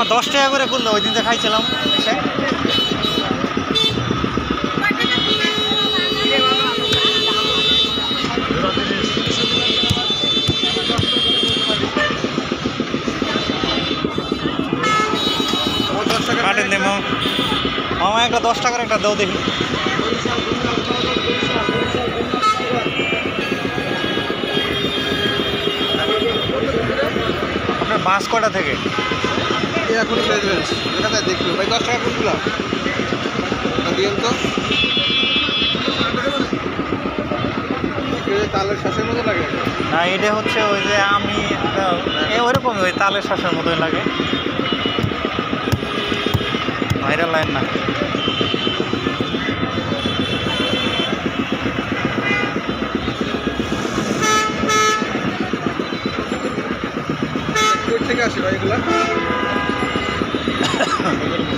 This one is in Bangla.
আমার দশ টাকা করে করল ওই দিন যে খাইছিলাম। এসে। আমার দশ টাকা কাটেন দে মামা একটা দশ টাকার একটা দাও দেখি। আপনার বাস কটা থেকে? এখন ছেড়ে দেবেন এখানে দেখল ভাই দশ টাকা কোনগুলো দিয়েন তো। তালের শ্বাসের মতো লাগে। না এটা হচ্ছে ওই যে আমি ওইরকমই ওই তালের শ্বাসের মতোই লাগে। ভাইরাল লাইন না। থেকে আসে ভাই এগুলা। Thank you.